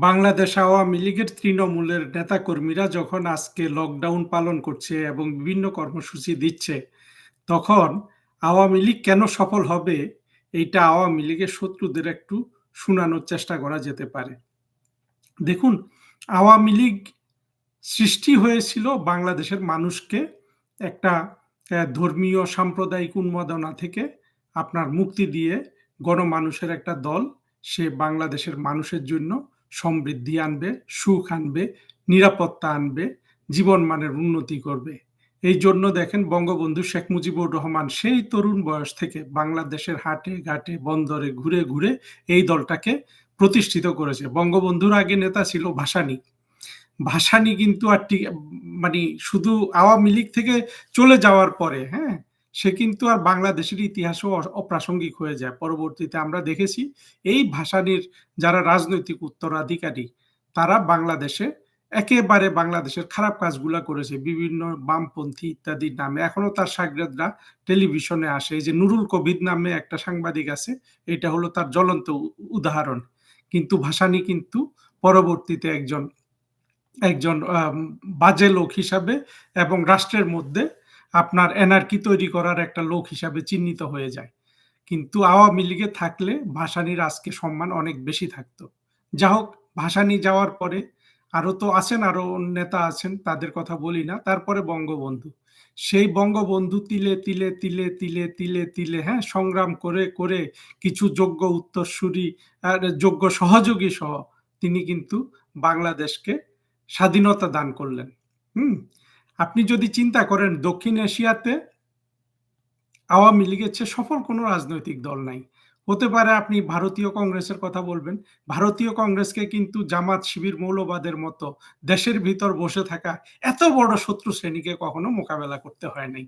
বাংলাদেশ আওয়ামী লীগের তৃণমূলের নেতাকর্মীরা যখন আজকে লকডাউন পালন করছে এবং বিভিন্ন কর্মসূচি দিচ্ছে, তখন আওয়ামী লীগ কেন সফল হবে এইটা আওয়ামী লীগের শত্রুদের একটু শোনানোর চেষ্টা করা যেতে পারে। দেখুন, আওয়ামী লীগ সৃষ্টি হয়েছিল বাংলাদেশের মানুষকে একটা ধর্মীয়, সাম্প্রদায়িক উন্মাদনা থেকে আপনার মুক্তি দিয়ে গণমানুষের একটা দল, সে বাংলাদেশের মানুষের জন্য সমৃদ্ধি আনবে, সুখ আনবে, নিরাপত্তা আনবে, জীবন মানের উন্নতি করবে। এই জন্য দেখেন বঙ্গবন্ধু শেখ মুজিবুর রহমান সেই তরুণ বয়স থেকে বাংলাদেশের হাটে, ঘাটে, বন্দরে ঘুরে ঘুরে এই দলটাকে প্রতিষ্ঠিত করেছে। বঙ্গবন্ধুর আগে নেতা ছিল ভাসানী। ভাসানী কিন্তু আর মানে শুধু আওয়ামী লীগ থেকে চলে যাওয়ার পরে হ্যাঁ সে কিন্তু আর বাংলাদেশের ইতিহাসও অপ্রাসঙ্গিক হয়ে যায়। পরবর্তীতে আমরা দেখেছি এই ভাষানির যারা রাজনৈতিক উত্তরাধিকারী, তারা বাংলাদেশে একেবারে বাংলাদেশের খারাপ কাজগুলা করেছে। বিভিন্ন বামপন্থী ইত্যাদি নামে। এখনও তার সাগরেদরা টেলিভিশনে আসে। এই যে নুরুল কবিদ নামে একটা সাংবাদিক আছে, এটা হলো তার জ্বলন্ত উদাহরণ। কিন্তু ভাসানি কিন্তু পরবর্তীতে একজন একজন বাজে লোক হিসাবে এবং রাষ্ট্রের মধ্যে আপনার এনার্কি তৈরি করার একটা লোক হিসাবে চিহ্নিত হয়ে যায়। কিন্তু আওয়ামী লীগে থাকলে ভাসানির আজকে সম্মান অনেক বেশি থাকতো। যা হোক ভাসানি যাওয়ার পরে আরও তো আছেন, আরও নেতা আছেন, তাদের কথা বলি না। তারপরে বঙ্গবন্ধু। সেই বঙ্গবন্ধু তিলে তিলে তিলে তিলে তিলে তিলে হ্যাঁ সংগ্রাম করে করে কিছু যোগ্য উত্তরসূরি যোগ্য সহযোগী সহ তিনি কিন্তু বাংলাদেশকে স্বাধীনতা দান করলেন। হুম? আপনি যদি চিন্তা করেন, দক্ষিণ এশিয়াতে আওয়ামী লীগের চেয়ে সফল কোনো রাজনৈতিক দল নাই। হতে পারে আপনি ভারতীয় কংগ্রেসের কথা বলবেন। ভারতীয় কংগ্রেসকে কিন্তু জামাত শিবির মৌলবাদের মতো দেশের ভিতর বসে থাকা এত বড় শত্রু শ্রেণীকে কখনো মোকাবেলা করতে হয় নাই।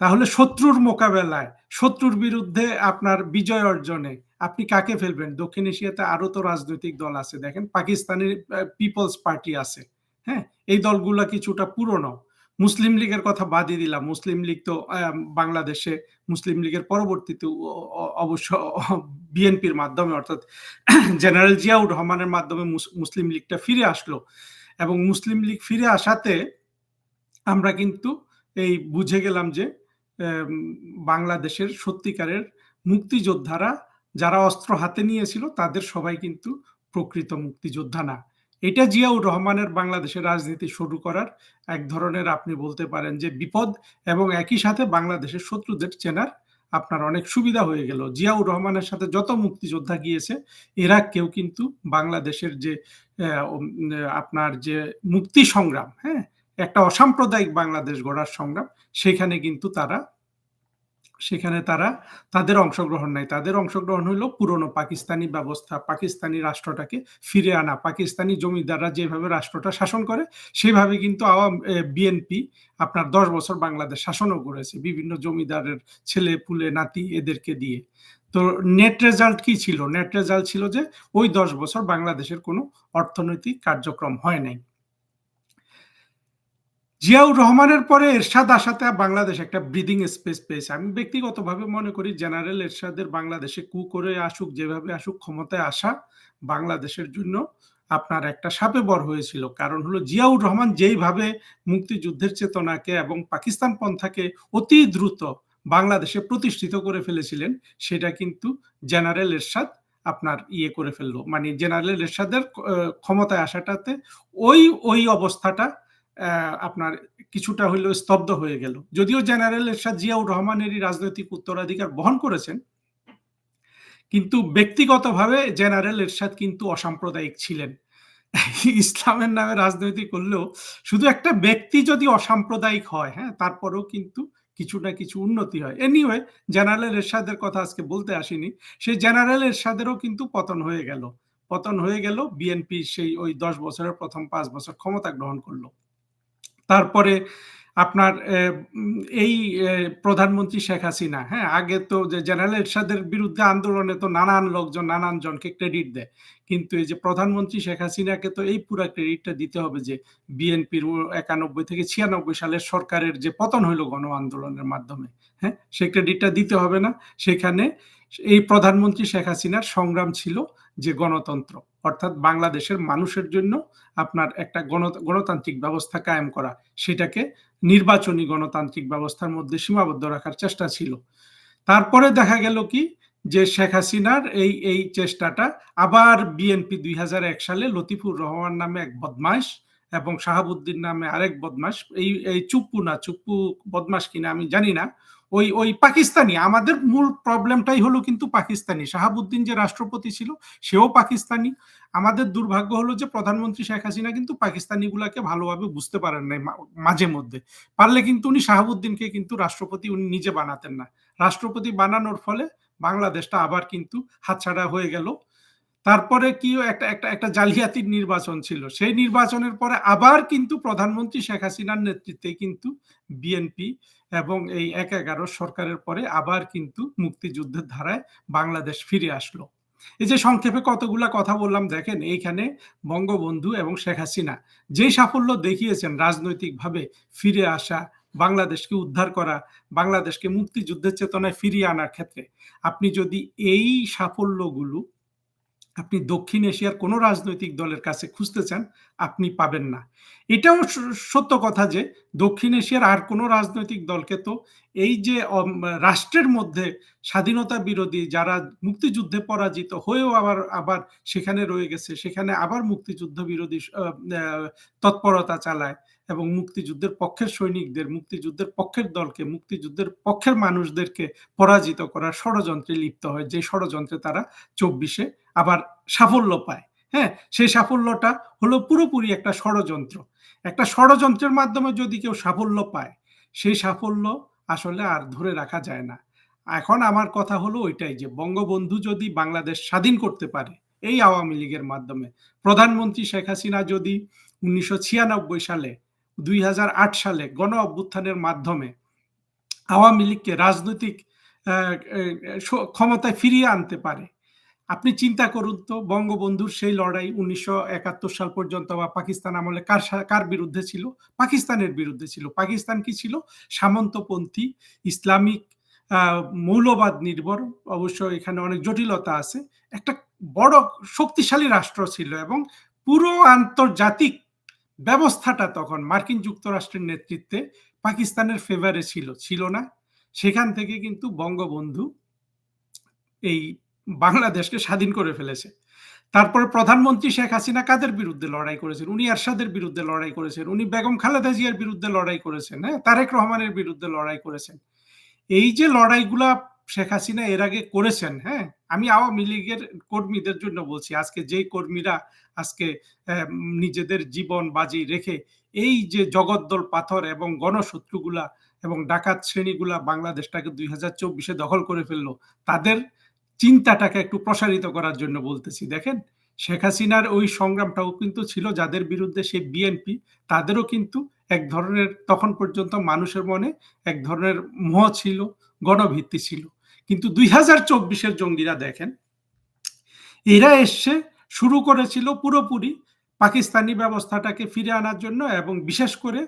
তাহলে শত্রুর মোকাবেলায়, শত্রুর বিরুদ্ধে আপনার বিজয় অর্জনে আপনি কাকে ফেলবেন? দক্ষিণ এশিয়াতে আরও তো রাজনৈতিক দল আছে। দেখেন, পাকিস্তানের পিপলস পার্টি আছে। হ্যাঁ? এই দলগুলো কিছুটা পুরনো। মুসলিম লীগের কথা বাদই দিলাম। মুসলিম লীগ তো বাংলাদেশে মুসলিম লীগের পরবর্তীতে অবশ্য, বিএনপির মাধ্যমে, অর্থাৎ জেনারেল জিয়াউর রহমানের মাধ্যমে মুসলিম লীগটা ফিরে আসলো। এবং মুসলিম লীগ ফিরে আসাতে আমরা কিন্তু এই বুঝে গেলাম যে বাংলাদেশের সত্যিকারের মুক্তিযোদ্ধারা যারা অস্ত্র হাতে নিয়েছিল, তাদের সবাই কিন্তু প্রকৃত মুক্তিযোদ্ধা না। এটা জিয়াউর রহমানের বাংলাদেশের রাজনীতি শুরু করার এক ধরনের আপনি বলতে পারেন যে বিপদ এবং একই সাথে বাংলাদেশের শত্রুদের চেনার আপনার অনেক সুবিধা হয়ে গেল। জিয়াউর রহমানের সাথে যত মুক্তিযোদ্ধা গিয়েছে, এরা কেউ কিন্তু বাংলাদেশের যে আপনার যে মুক্তি সংগ্রাম হ্যাঁ একটা অসাম্প্রদায়িক বাংলাদেশ গড়ার সংগ্রাম, সেখানে কিন্তু তারা সেখানে তারা তাদের অংশগ্রহণ নাই তাদের অংশগ্রহণ হলো পুরনো পাকিস্তানি ব্যবস্থা, পাকিস্তানি রাষ্ট্রটাকে ফিরে আনা। পাকিস্তানি জমিদাররা যেভাবে রাষ্ট্রটা শাসন করে, সেভাবে কিন্তু আওয়াম বিএনপি আপনার দশ বছর বাংলাদেশ শাসনও করেছে বিভিন্ন জমিদারের ছেলে, পুলে, নাতি এদেরকে দিয়ে। তো নেট রেজাল্ট কি ছিল? নেট রেজাল্ট ছিল যে ওই দশ বছর বাংলাদেশের কোনো অর্থনৈতিক কার্যক্রম হয় নাই। জিয়াউর রহমানের পরে এরশাদ আসাতে বাংলাদেশ একটা ব্রিদিং স্পেস পেয়েছে। আমি ব্যক্তিগতভাবে মনে করি জেনারেল এরশাদের বাংলাদেশে কু করে আসুক, যেভাবে আসুক, ক্ষমতায় আসা বাংলাদেশের জন্য আপনার একটা সাপে বর হয়েছিল। কারণ হলো জিয়াউর রহমান যেইভাবে মুক্তিযুদ্ধের চেতনাকে এবং পাকিস্তান পন্থাকে অতি দ্রুত বাংলাদেশে প্রতিষ্ঠিত করে ফেলেছিলেন, সেটা কিন্তু জেনারেল এরশাদ আপনার ইয়ে করে ফেলল। মানে জেনারেল এরশাদের ক্ষমতায় আসাটাতে ওই ওই অবস্থাটা আপনার কিছুটা হইলেও স্তব্ধ হয়ে গেল। যদিও জেনারেল এরশাদ জিয়াউর রহমানেরই রাজনৈতিক উত্তরাধিকার বহন করেছেন, কিন্তু ব্যক্তিগতভাবে জেনারেল এরশাদ কিন্তু অসাম্প্রদায়িক ছিলেন। ইসলামের নামে রাজনীতি করলেও শুধু একটা ব্যক্তি যদি অসাম্প্রদায়িক হয় হ্যাঁ তারপরেও কিন্তু কিছু না কিছু উন্নতি হয়। এনিওয়ে জেনারেল এরশাদের কথা আজকে বলতে আসিনি। সেই জেনারেল এরশাদেরও কিন্তু পতন হয়ে গেল। পতন হয়ে গেল, বিএনপি সেই ওই দশ বছরের প্রথম পাঁচ বছর ক্ষমতা গ্রহণ করল। তারপরে আপনার এই প্রধানমন্ত্রী শেখ হাসিনা হ্যাঁ আগে তো যে জেনারেল এরশাদের বিরুদ্ধে আন্দোলনে তো নানান লোকজন, নানান জনকে ক্রেডিট দেয়। কিন্তু এই যে প্রধানমন্ত্রী শেখ হাসিনাকে তো এই পুরা ক্রেডিটটা দিতে হবে যে বিএনপির একানব্বই থেকে ছিয়ানব্বই সালের সরকারের যে পতন হইল গণ আন্দোলনের মাধ্যমে হ্যাঁ সেই ক্রেডিটটা দিতে হবে না। সেখানে এই প্রধানমন্ত্রী শেখ হাসিনার সংগ্রাম ছিল যে গণতন্ত্র, অর্থাৎ বাংলাদেশের মানুষের জন্য আপনার একটা গণতান্ত্রিক ব্যবস্থা কায়েম করা, সেটাকে নির্বাচনী গণতান্ত্রিক ব্যবস্থার মধ্যে সীমাবদ্ধ রাখার চেষ্টা ছিল। তারপরে দেখা গেল কি, যে শেখ হাসিনার এই এই চেষ্টাটা আবার বিএনপি দুই হাজার এক সালে লতিফুর রহমান নামে এক বদমাইশ এবং শাহাবুদ্দিন নামে আরেক বদমাস এই এই চুপ্পু না, চুপ্পু বদমাস কিনা আমি জানি না ওই ওই পাকিস্তানি, আমাদের মূল প্রবলেমটাই হলো কিন্তু পাকিস্তানি। শাহাবুদ্দিন যে রাষ্ট্রপতি ছিল, সেও পাকিস্তানি। আমাদের দুর্ভাগ্য হলো যে প্রধানমন্ত্রী শেখ হাসিনা কিন্তু পাকিস্তানি গুলাকে ভালোভাবে বুঝতে পারেন নাই মাঝে মধ্যে। পারলে কিন্তু উনি শাহাবুদ্দিনকে কিন্তু রাষ্ট্রপতি উনি নিজে বানাতেন না। রাষ্ট্রপতি বানানোর ফলে বাংলাদেশটা আবার কিন্তু হাতছাড়া হয়ে গেল। তারপরে কি একটা একটা একটা জালিয়াতির নির্বাচন ছিল। সেই নির্বাচনের পরে আবার কিন্তু প্রধানমন্ত্রী শেখ হাসিনার নেতৃত্বে কিন্তু বিএনপি এবং এই এক এগারো সরকারের পরে আবার কিন্তু মুক্তিযুদ্ধের ধারায় বাংলাদেশ ফিরে আসলো। এই যে সংক্ষেপে কতগুলা কথা বললাম, দেখেন এইখানে বঙ্গবন্ধু এবং শেখ হাসিনা যে সাফল্য দেখিয়েছেন রাজনৈতিকভাবে ফিরে আসা, বাংলাদেশকে উদ্ধার করা, বাংলাদেশকে মুক্তিযুদ্ধের চেতনায় ফিরিয়ে আনার ক্ষেত্রে, আপনি যদি এই সাফল্যগুলো আপনি দক্ষিণ এশিয়ার কোনো রাজনৈতিক দলের কাছে খুঁজতে চান, আপনি পাবেন না। এটাও সত্য কথা যে দক্ষিণ এশিয়ার আর কোনো রাজনৈতিক দলকে তো এই যে রাষ্ট্রের মধ্যে স্বাধীনতা বিরোধী যারা মুক্তিযুদ্ধে পরাজিত হয়েও আবার আবার সেখানে রয়ে গেছে, সেখানে আবার মুক্তিযুদ্ধ বিরোধী তৎপরতা চালায় এবং মুক্তিযুদ্ধের পক্ষের সৈনিকদের, মুক্তিযুদ্ধের পক্ষের দলকে, মুক্তিযুদ্ধের পক্ষের মানুষদেরকে পরাজিত করার ষড়যন্ত্রে লিপ্ত হয় যে ষড়যন্ত্রে তারা চব্বিশে আবার সাফল্য পায়। হ্যাঁ সেই সাফল্যটা হলো পুরোপুরি একটা ষড়যন্ত্র। একটা ষড়যন্ত্রের মাধ্যমে যদি কেউ সাফল্য পায়, সেই সাফল্য আসলে আর ধরে রাখা যায় না। এখন আমার কথা হলো ওইটাই যে, বঙ্গবন্ধু যদি বাংলাদেশ স্বাধীন করতে পারে, এই আওয়ামী লীগের মাধ্যমে, প্রধানমন্ত্রী শেখ হাসিনা যদি উনিশশো ছিয়ানব্বই সালে দুই হাজার আট সালে গণ অভ্যুত্থানের মাধ্যমে আওয়ামী লীগকে রাজনৈতিক ক্ষমতায় ফিরিয়ে আনতে পারে। আপনি চিন্তা করুন তো, বঙ্গবন্ধুর সেই লড়াই উনিশশো একাত্তর সাল পর্যন্ত বা পাকিস্তান আমলে কার কার বিরুদ্ধে ছিল? পাকিস্তানের বিরুদ্ধে ছিল। পাকিস্তান কি ছিল? সামন্তপন্থী, ইসলামিক মৌলবাদ নির্ভর। অবশ্য এখানে অনেক জটিলতা আছে। একটা বড় শক্তিশালী রাষ্ট্র ছিল এবং পুরো আন্তর্জাতিক ব্যবস্থাটা তখন মার্কিন যুক্তরাষ্ট্রের নেতৃত্বে পাকিস্তানের ফেভারে ছিল ছিল না। সেখান থেকে কিন্তু বঙ্গবন্ধু এই বাংলাদেশকে স্বাধীন করে ফেলেছে। তারপরে প্রধানমন্ত্রী শেখ হাসিনা কাদের বিরুদ্ধে লড়াই করেছেন? উনি আরশাদের বিরুদ্ধে লড়াই করেছেন। উনি বেগম খালেদা জিয়ার বিরুদ্ধে লড়াই করেছেন হ্যাঁ? তারেক রহমানের বিরুদ্ধে লড়াই করেছেন। এই যে লড়াইগুলা শেখ হাসিনা এর আগে করেছেন হ্যাঁ? আমি আওয়ামী লীগের কর্মীদের জন্য বলছি, আজকে যে কর্মীরা আজকে নিজেদের জীবন বাজি রেখে এই যে জগদ্দল পাথর এবং গণশত্রুগুলা এবং ডাকাত শ্রেণীগুলা বাংলাদেশটাকে দুই হাজার চব্বিশে দখল করে ফেলল, তাদের চিন্তাটাকে একটু প্রসারিত করার জন্য বলতেছি। দেখেন, শেখ হাসিনার ওই সংগ্রামটাও কিন্তু ছিল যাদের বিরুদ্ধে সেই বিএনপি, তাদেরও কিন্তু এক ধরনের তখন পর্যন্ত মানুষের মনে এক ধরনের মোহ ছিল গণভিত্তি ছিল। কিন্তু দুই হাজার চব্বিশের জঙ্গিরা দেখেন, এরা এসছে শুরু করেছিল পুরোপুরি পাকিস্তানি ব্যবস্থাটাকে ফিরে আনার জন্য এবং বিশেষ করে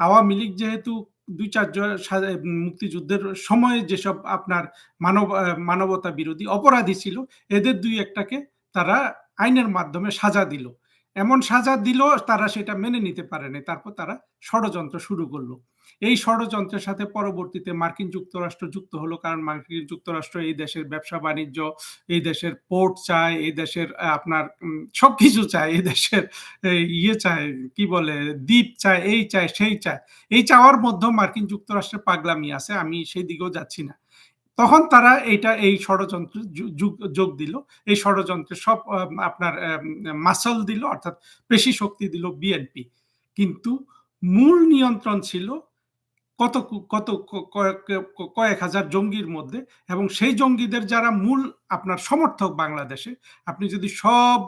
আওয়ামী লীগ যেহেতু দুই চারজন মুক্তিযুদ্ধের সময়ে যেসব আপনার মানব মানবতা বিরোধী অপরাধী ছিল, এদের দুই একটাকে তারা আইনের মাধ্যমে সাজা দিল। এমন সাজা দিল তারা সেটা মেনে নিতে পারেনি। তারপর তারা ষড়যন্ত্র শুরু করল। এই ষড়যন্ত্রের সাথে পরবর্তীতে মার্কিন যুক্তরাষ্ট্র যুক্ত হলো, কারণ মার্কিন যুক্তরাষ্ট্র এই দেশের ব্যবসা বাণিজ্য, এই দেশের পোর্ট চায়, এই দেশের আপনার সবকিছু চায়, এই দেশের ইয়ে চায়, কি বলে, দ্বীপ চায়, এই চায়, সেই চায়। এই চাওয়ার মধ্যে মার্কিন যুক্তরাষ্ট্রের পাগলামি আছে, আমি সেই দিকেও যাচ্ছি না। তখন তারা এইটা, এই ষড়যন্ত্র যোগ দিল। এই ষড়যন্ত্রে সব আপনার মাসল দিল, অর্থাৎ পেশি শক্তি দিল বিএনপি। কিন্তু মূল নিয়ন্ত্রণ ছিল কত কত কয়েক হাজার জঙ্গির মধ্যে এবং সেই জঙ্গিদের যারা মূল আপনার সমর্থক বাংলাদেশে, আপনি যদি সব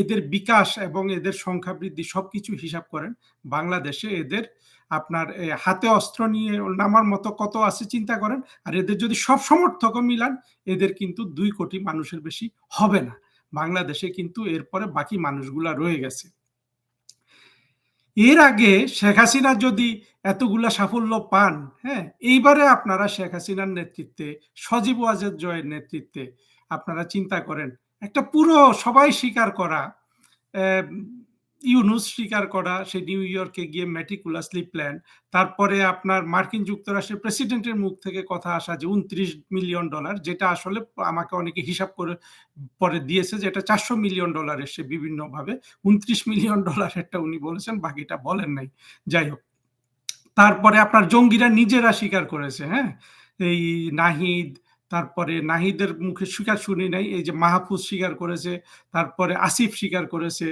এদের বিকাশ এবং এদের সংখ্যা বৃদ্ধি সবকিছু হিসাব করেন, বাংলাদেশে এদের আপনার হাতে অস্ত্র নিয়ে নামার মতো কত আছে চিন্তা করেন? আর এদের যদি সব সমর্থকও মিলান, এদের কিন্তু দুই কোটি মানুষের বেশি হবে না। বাংলাদেশে কিন্তু এরপরে বাকি মানুষগুলা রয়ে গেছে। এর আগে শেখ হাসিনা যদি এতগুলা সাফল্য পান হ্যাঁ এইবারে আপনারা শেখ হাসিনার নেতৃত্বে, সজীব ওয়াজেদ জয়ের নেতৃত্বে আপনারা চিন্তা করেন, একটা পুরো সবাই স্বীকার করা ইউনুস স্বীকার করা, সে নিউ ইয়র্কে গিয়ে ম্যাটিকুলাসলি প্ল্যান তারপরে আপনার মার্কিন যুক্তরাষ্ট্রের প্রেসিডেন্টের মুখ থেকে কথা আসা যে উনত্রিশ মিলিয়ন ডলার, যেটা আসলে আমাকে অনেকে হিসাব করে পরে দিয়েছে যে এটা চারশো মিলিয়ন ডলার এসে বিভিন্নভাবে উনত্রিশ মিলিয়ন ডলার একটা উনি বলেছেন, বাকিটা বলেন নাই। যাই হোক, তারপরে আপনার জঙ্গিরা নিজেরা স্বীকার করেছে হ্যাঁ? এই নাহিদ, তারপরে নাহিদের মুখে স্বীকার শুনি নাই, এই যে মাহফুজ স্বীকার করেছে, তারপরে আসিফ স্বীকার করেছে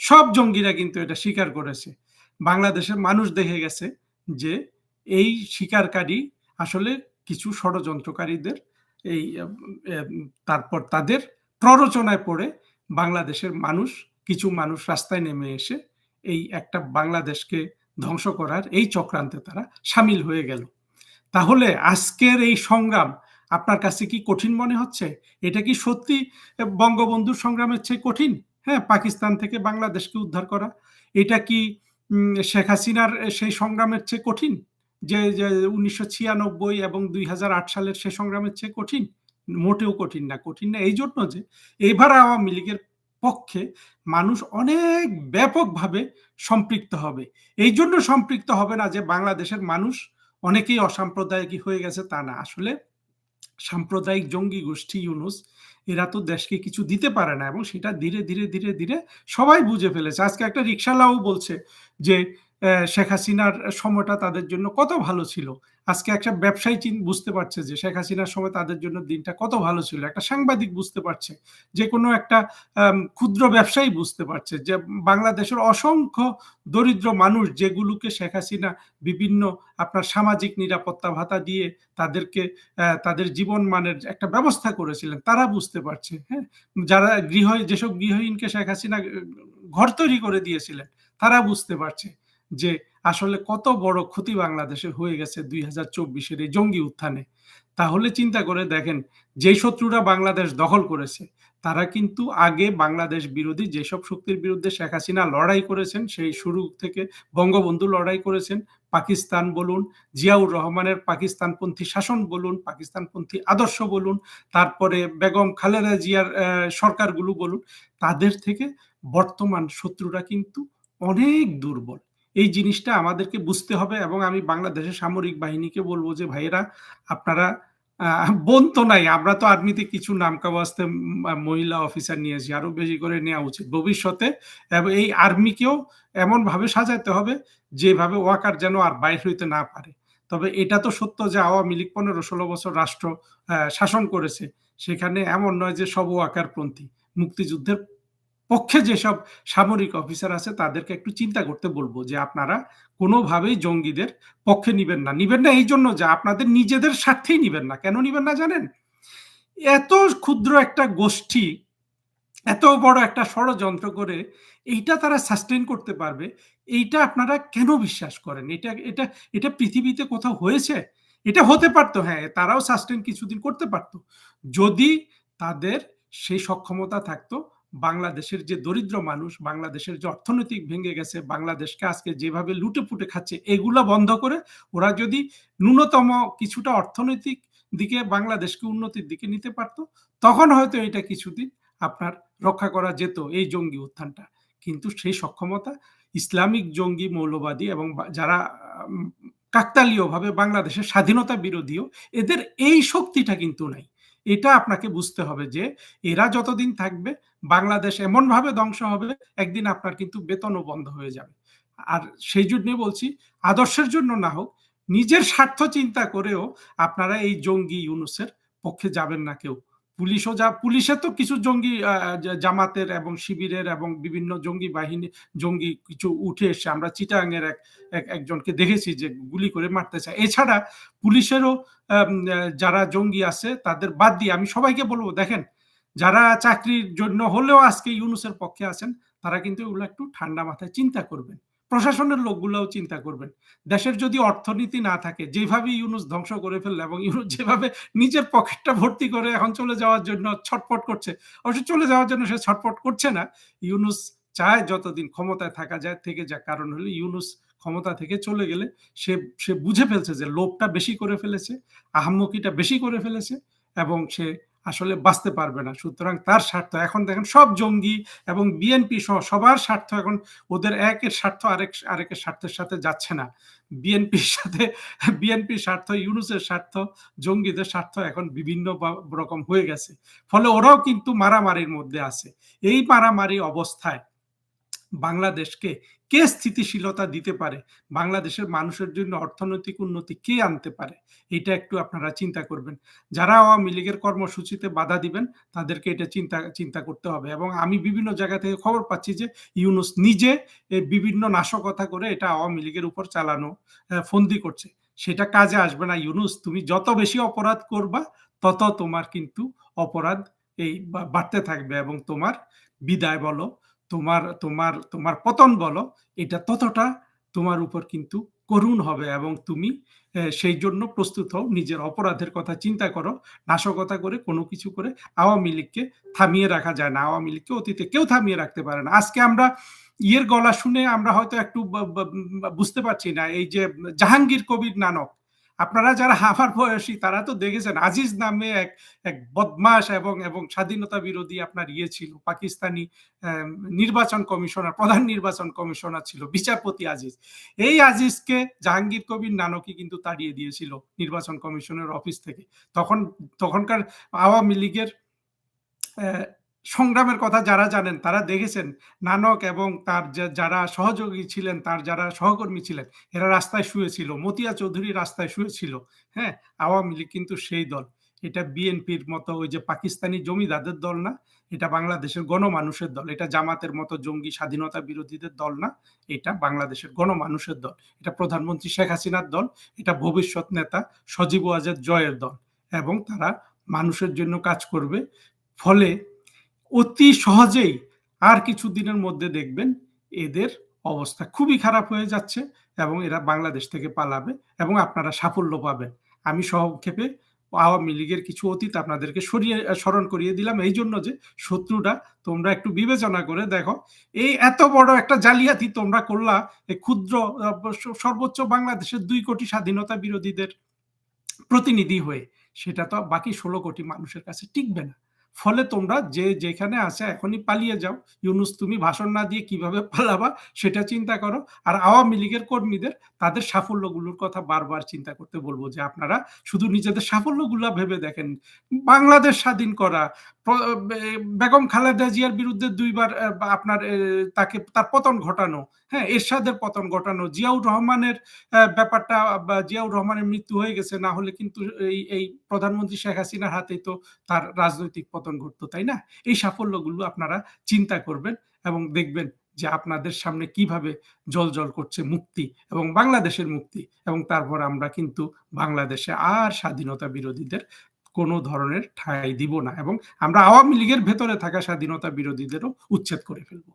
সব জঙ্গিরা কিন্তু এটা স্বীকার করেছে। বাংলাদেশের মানুষ দেখে গেছে যে এই স্বীকারকারী আসলে কিছু ষড়যন্ত্রকারীদের এই তারপর তাদের প্ররোচনায় পড়ে বাংলাদেশের মানুষ, কিছু মানুষ রাস্তায় নেমে এসে এই একটা বাংলাদেশকে ধ্বংস করার এই চক্রান্তে তারা সামিল হয়ে গেল। তাহলে আজকের এই সংগ্রাম আপনার কাছে কি কঠিন মনে হচ্ছে? এটা কি সত্যি বঙ্গবন্ধুর সংগ্রামের চেয়ে কঠিন? হ্যাঁ পাকিস্তান থেকে বাংলাদেশকে উদ্ধার করা। এটা কি শেখ হাসিনার সেই সংগ্রামের চেয়ে কঠিন? যে উনিশশো ছিয়ানব্বই এবং দুই হাজার আট সালের সে সংগ্রামের চেয়ে কঠিন? মোটেও কঠিন না। কঠিন না এই জন্য যে এবার আওয়ামী লীগের পক্ষে মানুষ অনেক ব্যাপকভাবে সম্পৃক্ত হবে। এই জন্য সম্পৃক্ত হবে না যে বাংলাদেশের মানুষ অনেকেই অসাম্প্রদায়িক হয়ে গেছে তা না। আসলে সাম্প্রদায়িক জঙ্গি গোষ্ঠী ইউনুস এরা তো দেশকে কিছু দিতে পারে না এবং সেটা ধীরে ধীরে ধীরে ধীরে সবাই বুঝে ফেলেছে। আজকে একটা রিক্সালাও বলছে যে শেখ হাসিনার সময়টা তাদের জন্য কত ভালো ছিল? আজকে একটা ব্যবসায়ী চিন বুঝতে পারছে যে শেখ হাসিনার সময় তাদের জন্য দিনটা কত ভালো ছিল। একটা সাংবাদিক বুঝতে পারছে, যে কোনো একটা ক্ষুদ্র ব্যবসায়ী বুঝতে পারছে যে বাংলাদেশের অসংখ্য দরিদ্র মানুষ যেগুলোকে শেখ হাসিনা বিভিন্ন আপনার সামাজিক নিরাপত্তা ভাতা দিয়ে তাদেরকে তাদের জীবন মানের একটা ব্যবস্থা করেছিলেন, তারা বুঝতে পারছে হ্যাঁ? যারা গৃহ, যেসব গৃহহীনকে শেখ হাসিনা ঘর তৈরি করে দিয়েছিলেন, তারা বুঝতে পারছে। যে আসলে কত বড় ক্ষতি বাংলাদেশে হয়ে গেছে দুই হাজার চব্বিশের এই জঙ্গি উত্থানে। তাহলে চিন্তা করে দেখেন, যেই শত্রুরা বাংলাদেশ দখল করেছে, তারা কিন্তু আগে বাংলাদেশ বিরোধী যেসব শক্তির বিরুদ্ধে শেখ হাসিনা লড়াই করেছেন, সেই শুরু থেকে বঙ্গবন্ধু লড়াই করেছেন, পাকিস্তান বলুন, জিয়াউর রহমানের পাকিস্তানপন্থী শাসন বলুন, পাকিস্তানপন্থী আদর্শ বলুন, তারপরে বেগম খালেদা জিয়ার সরকারগুলো বলুন, তাদের থেকে বর্তমান শত্রুরা কিন্তু অনেক দুর্বল। এই জিনিসটা আমাদেরকে বুঝতে হবে এবং আমি বাংলাদেশের সামরিক বাহিনীকে বলব যে, ভাইয়েরা, আপনারা বোন তো নাই, আমরা তো আর্মিতে কিছু নামকাবাস্তে মহিলা অফিসার নিয়েছি আরও বেশি করে নেওয়া উচিত ভবিষ্যতে। এবং এই আর্মিকেও এমন ভাবে সাজাতে হবে যেভাবে ওয়াকার যেন আর বাইর হইতে না পারে। তবে এটা তো সত্য যে, আওয়ামী লীগ পনেরো ষোলো বছর রাষ্ট্র শাসন করেছে। সেখানে এমন নয় যে সব ওয়াকার পন্থী মুক্তিযুদ্ধের পক্ষে যেসব সামরিক অফিসার আছে, তাদেরকে একটু চিন্তা করতে বলব যে আপনারা কোনোভাবেই জঙ্গিদের পক্ষে নিবেন না। নিবেন না এই জন্য যে আপনাদের নিজেদের স্বার্থেই নিবেন না। কেন নিবেন না জানেন? এত ক্ষুদ্র একটা গোষ্ঠী, এত বড় একটা ষড়যন্ত্র করে এইটা তারা সাস্টেন করতে পারবে, এইটা আপনারা কেন বিশ্বাস করেন? এটা এটা এটা পৃথিবীতে কোথাও হয়েছে? এটা হতে পারতো হ্যাঁ তারাও সাস্টেন কিছুদিন করতে পারতো। যদি তাদের সেই সক্ষমতা থাকতো বাংলাদেশের যে দরিদ্র মানুষ, বাংলাদেশের যে অর্থনৈতিক ভেঙে গেছে, বাংলাদেশকে আজকে যেভাবে লুটে পুটে খাচ্ছে, এগুলো বন্ধ করে ওরা যদি ন্যূনতম কিছুটা অর্থনৈতিক দিকে, বাংলাদেশকে উন্নতির দিকে নিতে পারত, তখন হয়তো এটা কিছুদিন আপনার রক্ষা করা যেত এই জঙ্গি উত্থানটা। কিন্তু সেই সক্ষমতা ইসলামিক জঙ্গি মৌলবাদী এবং যারা কাকতালীয়ভাবে বাংলাদেশের স্বাধীনতা বিরোধীও, এদের এই শক্তিটা কিন্তু নাই। এটা আপনাকে বুঝতে হবে যে এরা যতদিন থাকবে, বাংলাদেশ এমনভাবে ধ্বংস হবে, একদিন আপনার কিন্তু বেতনও বন্ধ হয়ে যাবে। আর সেই জন্যে বলছি, আদর্শের জন্য না হোক, নিজের স্বার্থ চিন্তা করেও আপনারা এই জঙ্গি ইউনুসের পক্ষে যাবেন না কেউ। পুলিশও যা পুলিশে তো কিছু জঙ্গি জামাতের এবং শিবিরের এবং বিভিন্ন জঙ্গি বাহিনী, জঙ্গি কিছু উঠে এসে আমরা চিটাঙ্গের এক একজনকে দেখেছি যে গুলি করে মারতে চায়। এছাড়া পুলিশেরও যারা জঙ্গি আছে তাদের বাদ দিয়ে আমি সবাইকে বলব, দেখেন, যারা চাকরির জন্য হলেও আজকে ইউনুসের পক্ষে আছেন, তারা কিন্তু এগুলো একটু ঠান্ডা মাথায় চিন্তা করবেন। প্রশাসনের লোকগুলোও চিন্তা করবেন। দেশের যদি অর্থনীতি না থাকে, যেভাবে ইউনুস ধ্বংস করে ফেলল এবং ইউনুস যেভাবে নিজের পকেটটা ভর্তি করে এখন চলে যাওয়ার জন্য ছটপট করছে, অবশ্য চলে যাওয়ার জন্য সে ছটপট করছে না। ইউনুস চায় যতদিন ক্ষমতায় থাকা যায়, থেকে যা কারণ হলে ইউনুস ক্ষমতা থেকে চলে গেলে সে সে বুঝে ফেলছে যে লোভটা বেশি করে ফেলেছে আহাম্মকিটা বেশি করে ফেলেছে এবং সে আসলে বাঁচতে পারবে না। সুতরাং তার স্বার্থ, এখন দেখেন সব জঙ্গি এবং বিএনপি সহ সবার স্বার্থ এখন ওদের একের স্বার্থ আরেক, আরেকের স্বার্থের সাথে যাচ্ছে না। বিএনপির সাথে বিএনপির স্বার্থ, ইউনুসের স্বার্থ, জঙ্গিদের স্বার্থ এখন বিভিন্ন রকম হয়ে গেছে। ফলে ওরাও কিন্তু মারামারির মধ্যে আছে। এই মারামারি অবস্থায় বাংলাদেশকে কে স্থিতিশীলতা দিতে পারে? বাংলাদেশের মানুষের জন্য অর্থনৈতিক উন্নতি কে আনতে পারে? এটা একটু আপনারা চিন্তা করবেন। যারা আওয়ামী লীগের কর্মসূচিতে বাধা দিবেন, তাদেরকে এটা চিন্তা চিন্তা করতে হবে। এবং আমি বিভিন্ন জায়গা থেকে খবর পাচ্ছি যে ইউনুস নিজে বিভিন্ন নাশকতা করে এটা আওয়ামী লীগের উপর চালানো ফন্দি করছে। সেটা কাজে আসবে না। ইউনুস, তুমি যত বেশি অপরাধ করবা, তত তোমার কিন্তু অপরাধ এই বাড়তে থাকবে এবং তোমার বিদায় বলো। তোমার তোমার তোমার পতন বলো, এটা ততটা তোমার উপর কিন্তু করুণ হবে এবং তুমি সেই জন্য প্রস্তুত হও, নিজের অপরাধের কথা চিন্তা করো, নাশকতা করে কোনো কিছু করে আওয়ামী লীগকে থামিয়ে রাখা যায় না, আওয়ামী লীগকে অতীতে কেউ থামিয়ে রাখতে পারে না। আজকে আমরা ইয়ের গলা শুনে আমরা হয়তো একটু বুঝতে পারছি না, এই যে জাহাঙ্গীর কবির নানক আপনারা যারা হাফার বয়সী, তারা তো দেখেছেন আজিজ নামে এক এক বদমাস এবং এবং স্বাধীনতা বিরোধী আপনার ইয়ে ছিল, পাকিস্তানি নির্বাচন কমিশনার, প্রধান নির্বাচন কমিশনার ছিল, বিচারপতি আজিজ। এই আজিজকে জাহাঙ্গীর কবির নানকি কিন্তু তাড়িয়ে দিয়েছিল নির্বাচন কমিশনের অফিস থেকে। তখন, তখনকার আওয়ামী লীগের সংগ্রামের কথা যারা জানেন, তারা দেখেছেন নানক এবং তার যারা সহযোগী ছিলেন, তার যারা সহকর্মী ছিলেন, এরা রাস্তায় শুয়েছিল, মতিয়া চৌধুরী রাস্তায় শুয়েছিল হ্যাঁ? আওয়ামী লীগ কিন্তু সেই দল। এটা বিএনপির মতো ওই যে পাকিস্তানি জমিদারদের দল না, এটা বাংলাদেশের গণমানুষের দল। এটা জামাতের মতো জঙ্গি স্বাধীনতা বিরোধীদের দল না, এটা বাংলাদেশের গণমানুষের দল। এটা প্রধানমন্ত্রী শেখ হাসিনার দল, এটা ভবিষ্যৎ নেতা সজীব ওয়াজেদ জয়ের দল এবং তারা মানুষের জন্য কাজ করবে। ফলে অতি সহজেই আর কিছু দিনের মধ্যে দেখবেন এদের অবস্থা খুবই খারাপ হয়ে যাচ্ছে এবং এরা বাংলাদেশ থেকে পালাবে এবং আপনারা সাফল্য পাবেন। আমি সংক্ষেপে আওয়ামী লীগের কিছু অতীত আপনাদেরকে সরিয়ে, স্মরণ করিয়ে দিলাম এই জন্য যে শত্রুটা তোমরা একটু বিবেচনা করে দেখো, এই এত বড় একটা জালিয়াতি তোমরা করলা, এই ক্ষুদ্র, সর্বোচ্চ বাংলাদেশের দুই কোটি স্বাধীনতা বিরোধীদের প্রতিনিধি হয়ে, সেটা তো বাকি ষোলো কোটি মানুষের কাছে টিকবে না। ফলে তোমরা যে যেখানে আছে এখনই পালিয়ে যাও। ইউনুস, তুমি ভাষণ না দিয়ে কীভাবে পালাবা সেটা চিন্তা করো। আর আওয়ামী লীগের কর্মীদের তাদের সাফল্যগুলোর কথা বারবার চিন্তা করতে বলব যে আপনারা শুধু নিজেদের সাফল্যগুলো ভেবে দেখেন। বাংলাদেশ স্বাধীন করা বেগম খালেদা জিয়ার বিরুদ্ধে দুইবার আপনার তাকে, তার পতন ঘটানো হ্যাঁ এরশাদের পতন ঘটানো, জিয়াউর রহমানের ব্যাপারটা জিয়াউর রহমানের মৃত্যু হয়ে গেছে, না হলে কিন্তু এই এই প্রধানমন্ত্রী শেখ হাসিনার হাতেই তো তার রাজনৈতিক পতন ঘটতো, তাই না? এই সাফল্যগুলো আপনারা চিন্তা করবেন এবং দেখবেন যে আপনাদের সামনে কীভাবে জল জল করছে মুক্তি এবং বাংলাদেশের মুক্তি এবং তারপর আমরা কিন্তু বাংলাদেশে আর স্বাধীনতা বিরোধীদের কোনো ধরনের ঠাঁই দিব না এবং আমরা আওয়ামী লীগের ভেতরে থাকা স্বাধীনতা বিরোধীদেরও উচ্ছেদ করে ফেলব।